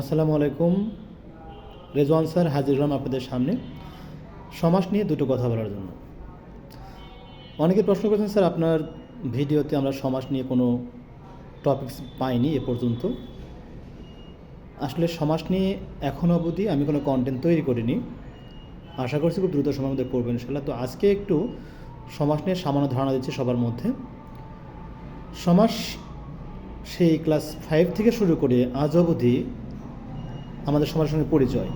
আসসালামু আলাইকুম। রেজওয়ান স্যার, হাজির হলাম আপনাদের সামনে। সমাজ নিয়ে দুটো কথা বলার জন্য। অনেকে প্রশ্ন করেছেন, স্যার, আপনার ভিডিওতে আমরা সমাজ নিয়ে কোনো টপিকস পাইনি এ পর্যন্ত। আসলে সমাজ নিয়ে এখনও অবধি আমি কোনো কন্টেন্ট তৈরি করিনি। আশা করছি খুব দ্রুত সময়ের মধ্যে করবেন ইনশাল্লাহ তো আজকে একটু সমাজ নিয়ে সামান্য ধারণা দিচ্ছি সবার মধ্যে। সমাস সেই ক্লাস ফাইভ থেকে শুরু করে আজ অবধি আমাদের সমাজের সঙ্গে পরিচয়।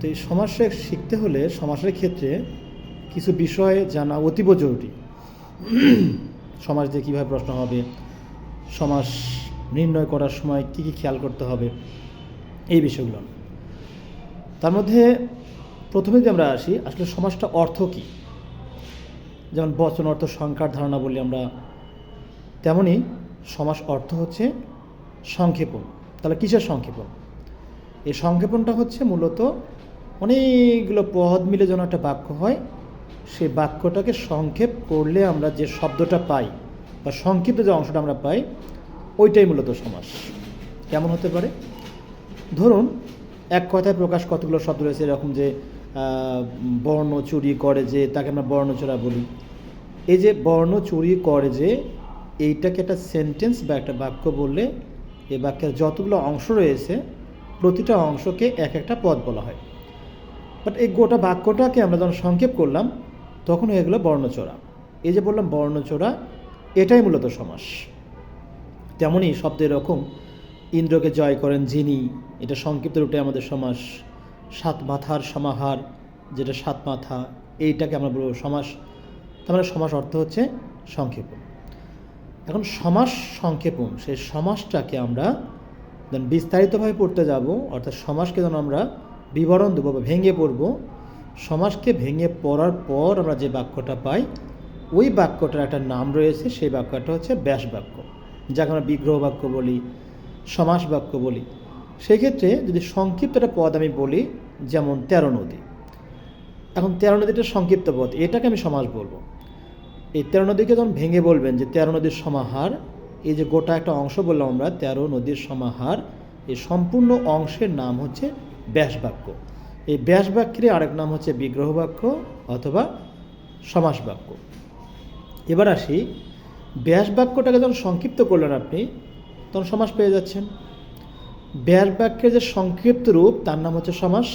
তো এই সমাজে শিখতে হলে সমাজের ক্ষেত্রে কিছু বিষয় জানা অতীব জরুরি। সমাজ দিয়ে কীভাবে প্রশ্ন হবে, সমাজ নির্ণয় করার সময় কী কী খেয়াল করতে হবে, এই বিষয়গুলো। তার মধ্যে প্রথমে যদি আমরা আসি, আসলে সমাজটা অর্থ কী? যেমন বচন, অর্থ, সংখ্যার ধারণা বলি আমরা তেমনই সমাস অর্থ হচ্ছে সংক্ষেপণ। তাহলে কিসের সংক্ষেপণ? এই সংক্ষেপণটা হচ্ছে মূলত অনেকগুলো পদ মিলে যেন একটা বাক্য হয়। সেই বাক্যটাকে সংক্ষেপ করলে আমরা যে শব্দটা পাই বা সংক্ষিপ্ত যে অংশটা আমরা পাই, ওইটাই মূলত সমাস। কেমন হতে পারে? ধরুন, এক কথায় প্রকাশ কতগুলো শব্দ রয়েছে, এরকম যে বর্ণ চুরি করে যে, তাকে আমরা বর্ণচোরা বলি। এই যে বর্ণ চুরি করে যে, এইটাকে একটা সেন্টেন্স বা একটা বাক্য বললে এই বাক্যের যতগুলো অংশ রয়েছে প্রতিটা অংশকে এক একটা পদ বলা হয়। বাট এই গোটা বাক্যটাকে আমরা যখন সংক্ষেপ করলাম, তখন হয়ে গেলো বর্ণচোরা। এই যে বললাম বর্ণচোরা, এটাই মূলত সমাস। তেমনই শব্দ এরকম ইন্দ্রকে জয় করেন যিনি, এটা সংক্ষিপ্ত রূপে আমাদের সমাস। সাত মাথার সমাহার, যেটা সাত মাথা, এইটাকে আমরা বলব সমাস। তার মানে সমাস অর্থ হচ্ছে সংক্ষেপণ। এখন সমাস সংক্ষেপণ, সেই সমাসটাকে আমরা দেন বিস্তারিতভাবে পড়তে যাব, অর্থাৎ সমাসকে যেন আমরা বিবরণ দেবো বা ভেঙে পড়ব। সমাসকে ভেঙে পড়ার পর আমরা যে বাক্যটা পাই, ওই বাক্যটার একটা নাম রয়েছে, সেই বাক্যটা হচ্ছে ব্যাস বাক্য। যাকে আমরা বিগ্রহ বাক্য বলি, সমাস বাক্য বলি। সেক্ষেত্রে যদি সংক্ষিপ্ত একটা পদ আমি বলি, যেমন তেরো নদী। এখন তেরো নদীটা সংক্ষিপ্ত পদ, এটাকে আমি সমাস বলব। এই তেরো নদীকে যখন ভেঙে বলবেন যে তেরো নদীর সমাহার এই যে গোটা একটা অংশ বললাম আমরা, তেরো নদীর সমাহার, এই সম্পূর্ণ অংশের নাম হচ্ছে ব্যাস বাক্য এই ব্যাস বাক্যের আরেক নাম হচ্ছে বিগ্রহ বাক্য অথবা সমাস বাক্য এবার আসি ব্যাস বাক্যটাকে যখন সংক্ষিপ্ত করলেন আপনি, তখন সমাস পেয়ে যাচ্ছেন। ব্যাস বাক্যের যে সংক্ষিপ্ত রূপ, তার নাম হচ্ছে সমাস।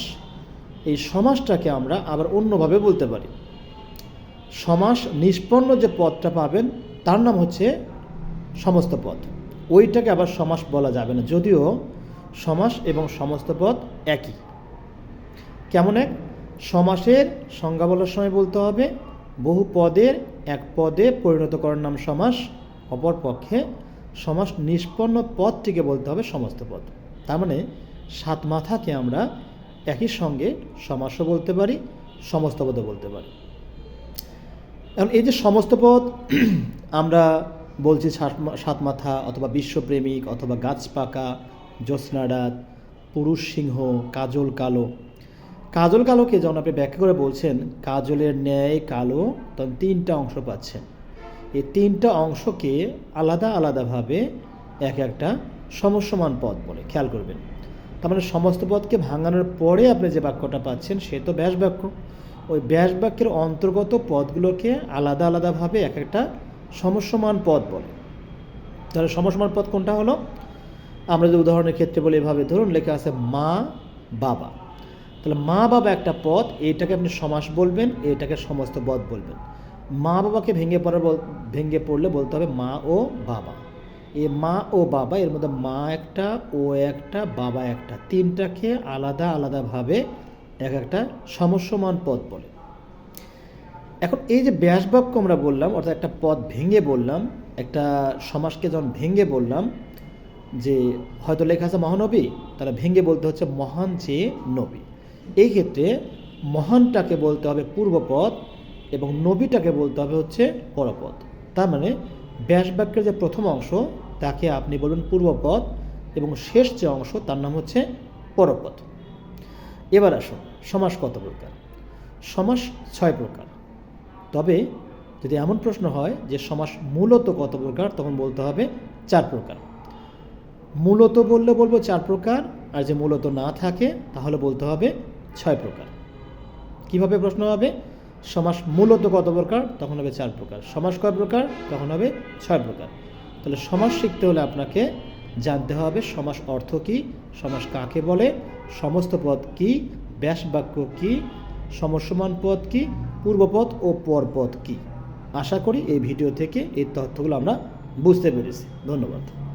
এই সমাসটাকে আমরা আবার অন্যভাবে বলতে পারি। সমাস নিষ্পন্ন যে পদটা পাবেন, তার নাম হচ্ছে সমস্ত পদ ওইটাকে আবার সমাস বলা যাবে না। যদিও সমাস এবং সমস্ত পদ একই। কেমন এক? সমাসের সংজ্ঞা বলার সময় বলতে হবে, বহু পদের এক পদে পরিণত করার নাম সমাস, অপর পক্ষে সমাস নিষ্পন্ন পদটিকে বলতে হবে সমস্ত পদ। তার মানে সাত মাথাকে আমরা একই সঙ্গে সমাসও বলতে পারি সমস্ত পদও বলতে পারি। এখন এই যে সমস্ত পদ, আমরা বলছি সাত- মাথা অথবা বিশ্বপ্রেমিক অথবা গাছ পাকা জ্যোৎস্নারাত পুরুষ সিংহ, কাজল কালো। কাজল কালোকে যখন আপনি ব্যাখ্যা করে বলছেন, কাজলের ন্যায় কালো তখন তিনটা অংশ পাচ্ছেন এই তিনটা অংশকে আলাদা আলাদাভাবে এক একটা সমস্যমান পদ বলে, খেয়াল করবেন। তার মানে সমস্ত পদকে ভাঙানোর পরে আপনি যে বাক্যটা পাচ্ছেন, সে তো ব্যাস বাক্য ওই ব্যাস বাক্যের অন্তর্গত পদগুলোকে আলাদা আলাদাভাবে এক একটা সমস্যমান পদ বলে। তাহলে সমস্যমান পদ কোনটা হলো? আমরা যদি উদাহরণের ক্ষেত্রে বলি এভাবে, ধরুন লেখা আছে মা বাবা। তাহলে মা বাবা একটা পদ, এটাকে আপনি সমাস বলবেন, এটাকে সমস্ত পদ বলবেন। মা বাবাকে ভেঙে পড়ার ভেঙে পড়লে বলতে হবে মা ও বাবা। এই মা ও বাবা, এর মধ্যে মা একটা, ও একটা, বাবা একটা, তিনটাকে আলাদা আলাদাভাবে এক একটা সমস্যমান পদ বলে। এখন এই যে ব্যাস বাক্য আমরা বললাম, অর্থাৎ একটা পদ ভেঙে বললাম, একটা সমাজকে যখন ভেঙে বললাম, যে হয়তো লেখা আছে মহানবী তারা ভেঙে বলতে হচ্ছে মহান যে নবী। এই ক্ষেত্রে মহানটাকে বলতে হবে পূর্বপদ এবং নবীটাকে বলতে হবে হচ্ছে পরপদ। তার মানে ব্যাস বাক্যের যে প্রথম অংশ, তাকে আপনি বলবেন পূর্বপদ এবং শেষ যে অংশ, তার নাম হচ্ছে পরপদ। এবার আসুন, সমাস কত প্রকার? সমাস ছয় প্রকার। তবে যদি এমন প্রশ্ন হয় যে সমাস মূলত কত প্রকার, তখন বলতে হবে চার প্রকার। মূলত বললে বলব চার প্রকার, আর যে মূলত না থাকে, তাহলে বলতে হবে ছয় প্রকার। কীভাবে প্রশ্ন হবে? সমাস মূলত কত প্রকার, তখন হবে চার প্রকার। সমাস কয় প্রকার, তখন হবে ছয় প্রকার। তাহলে সমাস শিখতে হলে আপনাকে জানতে হবে সমাস অর্থ কী, সমাস কাকে বলে, সমস্ত পদ কী, ব্যাস বাক্য কী, সমসমান পদ কী পূর্বপদ ও পরপথ কী? আশা করি এই ভিডিও থেকে এই তথ্যগুলো আমরা বুঝতে পেরেছি। ধন্যবাদ।